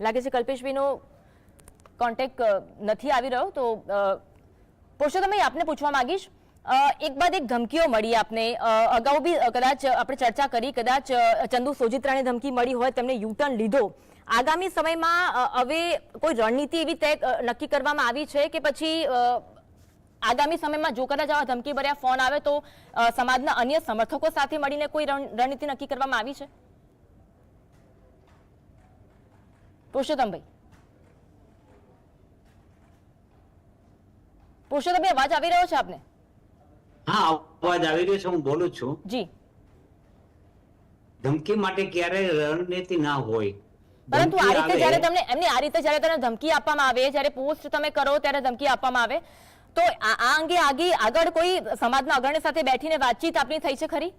લાગે છે કલ્પેશભાઈનો કોન્ટેક નથી આવી રહ્યો, તો પુરુષોત્તમભાઈ આપને પૂછવા માંગીશ. એક બાદ એક ધમકીઓ મળી આપને. અગાઉ બી કદાચ આપણે ચર્ચા કરી, કદાચ ચંદુ સોજિત્રાને ધમકી મળી હોય તેમને યુટર્ન લીધો. આગામી સમયમાં હવે કોઈ રણનીતિ એવી તય નક્કી કરવામાં આવી છે કે પછી આગામી સમયમાં જો કદાચ આવા ધમકી ભર્યા ફોન આવે તો સમાજના અન્ય સમર્થકો સાથે મળીને કોઈ રણ- રણનીતિ નક્કી કરવામાં આવી છે? પુરુષોત્તમભાઈ. પુરુષોત્તમભાઈ અવાજ આવી રહ્યો છે આપને? હા અવાજ આવી રહ્યો છે હું બોલું છું. જી. ધમકી માટે ક્યારે રણનીતિ ના હોય. પરંતુ આ રીતે જ્યારે તમને એમની આ રીતે જ્યારે તમને ધમકી આપવામાં આવે જ્યારે પોસ્ટ તમે કરો ત્યારે ધમકી આપવામાં આવે તો આ આ અંગે આગે આગળ કોઈ સમાજના અગ્રણી સાથે બેઠીને વાતચીત આપની થઈ છે ખરી?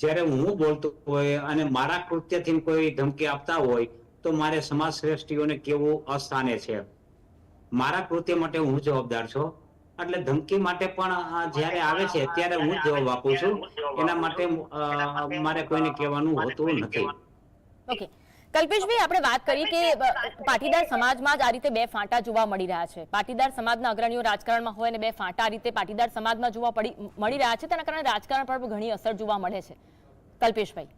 જ્યારે હું બોલતો હોય અને મારા કૃત્યથી કોઈ ધમકી આપતા હોય, તો મારે સમાજ શ્રેષ્ઠીઓને કેવું અસ્થાને છે? મારા કૃત્ય માટે હું જવાબદાર છું, એટલે ધમકી માટે પણ જ્યારે આવે છે, ત્યારે હું જવાબ આપું છું. એના માટે મારે કોઈને કહેવાનું હોતું નથી. ઓકે. કલ્પેશભાઈ, આપણે વાત કરી કે પાટીદાર સમાજમાં જ આ રીતે બે ફાંટા જોવા મળી રહ્યા છે. પાટીદાર સમાજના અગ્રણીઓ રાજકારણમાં હોય અને બે ફાંટા આ રીતે પાટીદાર સમાજમાં જોવા મળી રહ્યા છે, તેના કારણે રાજકારણ પર ઘણી અસર જોવા મળે છે. કલ્પેશભાઈ.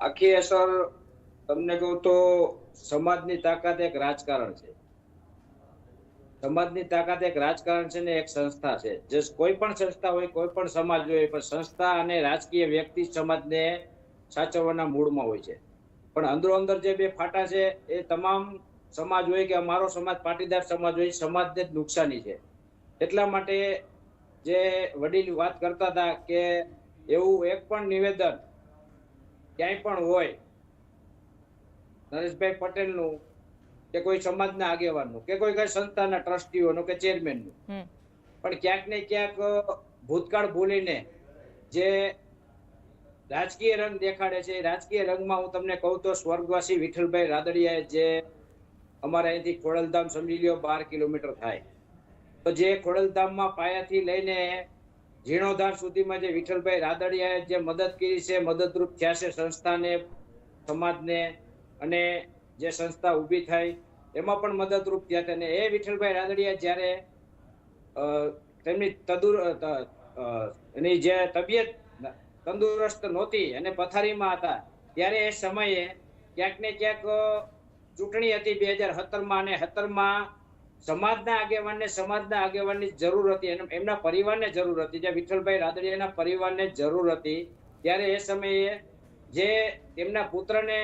આખી અસર તમને કહું તો સમાજની તાકાત એક રાજકારણ છે. સમાજની તાકાત એક રાજકારણ છે ને એક સંસ્થા છે. જે કોઈ પણ સંસ્થા હોય, કોઈ પણ સમાજ હોય, પણ સંસ્થા અને રાજકીય વ્યક્તિ સમાજને સાચવવાના મૂળમાં હોય છે. પણ અંદરો અંદર જે બે ફાટા છે, એ તમામ સમાજ હોય કે અમારો સમાજ, પાટીદાર સમાજ હોય સમાજને જ નુકસાની છે. એટલા માટે જે વડીલ વાત કરતા હતા કે એવું એક પણ નિવેદન ક્યાંય પણ હોય નરેશભાઈ પટેલનું કે કોઈ સમાજના આગેવાનનું કે કોઈ કઈ સંસ્થાના ટ્રસ્ટીઓનું કે ચેરમેનનું. પણ ક્યાંક ને ક્યાંક ભૂતકાળ ભૂલીને જે રાજકીય રંગ દેખાડે છે રાજકીય રંગમાં હું તમને કહું તો સ્વર્ગવાસી વિઠ્ઠલભાઈ રાદડિયાએ જે અમારા અહીંથી ખોડલધામ સમજી લ્યો બાર કિલોમીટર થાય. જે ખોડલધામમાં પાયાથી લઈને જીર્ણોદ્ધાર સુધીમાં જે વિઠ્ઠલભાઈ રાદડિયાએ જે મદદ કરી છે, મદદરૂપ થયા છે સંસ્થાને, સમાજને અને જે સંસ્થા ઊભી થઈ, એમાં પણ મદદરૂપ થયા હતા. અને એ વિઠ્ઠલભાઈ રાદડિયા જ્યારે તેમની તદુર ત- એની જે તબિયત તંદુરસ્ત નહોતી અને પથારીમાં હતા, ત્યારે એ સમયે ક્યાંક ને ક્યાંક ચૂંટણી હતી બે હજાર સત્તરમાં અને સત્તરમાં સમાજના આગેવાનને સમાજના આગેવાનની જરૂર હતી એમના પરિવારને જરૂર હતી. જે વિઠ્ઠલભાઈ રાદડિયાના પરિવારને જરૂર હતી. ત્યારે એ સમયે જે તેમના પુત્રને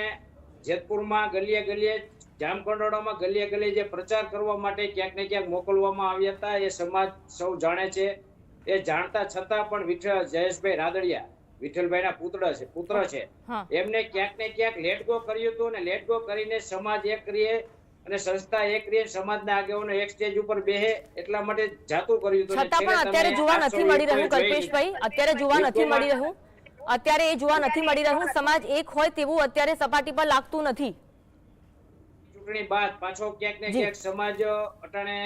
જેતપુરમાં ગલીએ ગલીએ જામકંડોળામાં ગલીએ ગલીએ જે પ્રચાર કરવા માટે ક્યાંક ને ક્યાંક મોકલવામાં આવ્યા હતા એ સમાજ સૌ જાણે છે. એ જાણતા છતાં પણ વિઠ્ઠલ જયેશભાઈ રાદડિયા વિઠ્ઠલભાઈના પુત્ર છે પુત્ર છે. એમને ક્યાંક ને ક્યાંક લેટ ગો કર્યું હતું અને લેટ ગો કરીને સમાજ એક રીએ અને સંસ્થા એક રીએ સમાજના આગેવાનો એક સ્ટેજ ઉપર બેહે એટલા માટે જાતું કર્યું હતું. છતાં પણ અત્યારે જોવા નથી મળી રહ્યું કલ્પેશભાઈ. અત્યારે જોવા નથી મળી રહ્યું. અત્યારે એ જોવા નથી મળી રહ્યું. સમાજ એક હોય તેવું અત્યારે સપાટી પર લાગતું નથી. ચૂંટણી બાદ પાછો ક્યાંક ને ક્યાંક સમાજ અટાણે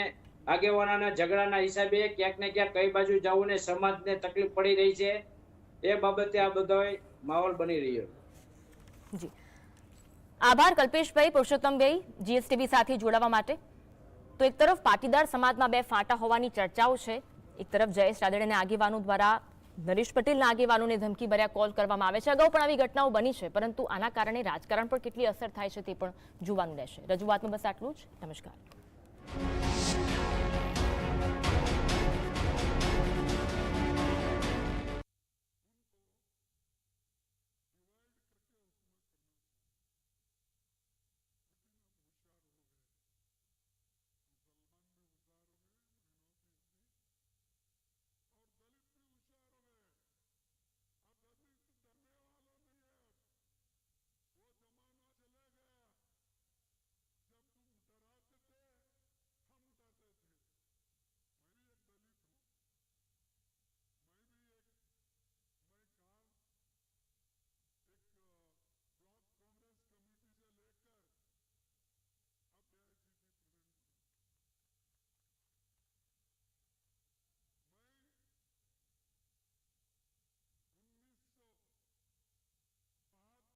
આગેવાનાના ઝઘડાના હિસાબે ક્યાંક ને ક્યાંક કઈ બાજુ જવું ને સમાજને તકલીફ પડી રહી છે. એ બાબતે આ બધો માહોલ બની રહ્યો. જી. આભાર, કલ્પેશભાઈ, પુરુષોત્તમભાઈ જીએસટીવી સાથે જોડાવા માટે. તો એક તરફ પાટીદાર સમાજમાં બે ફાંટા હોવાની ચર્ચાઓ છે. એક તરફ જયેશ રાદડિયાના આગેવાનો દ્વારા નરેશ પટેલના આગેવાનોને ધમકી ભર્યા કોલ કરવામાં આવે છે. અગાઉ પણ આવી ઘટનાઓ બની છે, પરંતુ આના કારણે રાજકારણ પર કેટલી અસર થાય છે તે પણ જોવાનું રહેશે. રજૂઆતમાં બસ આટલું જ. નમસ્કાર.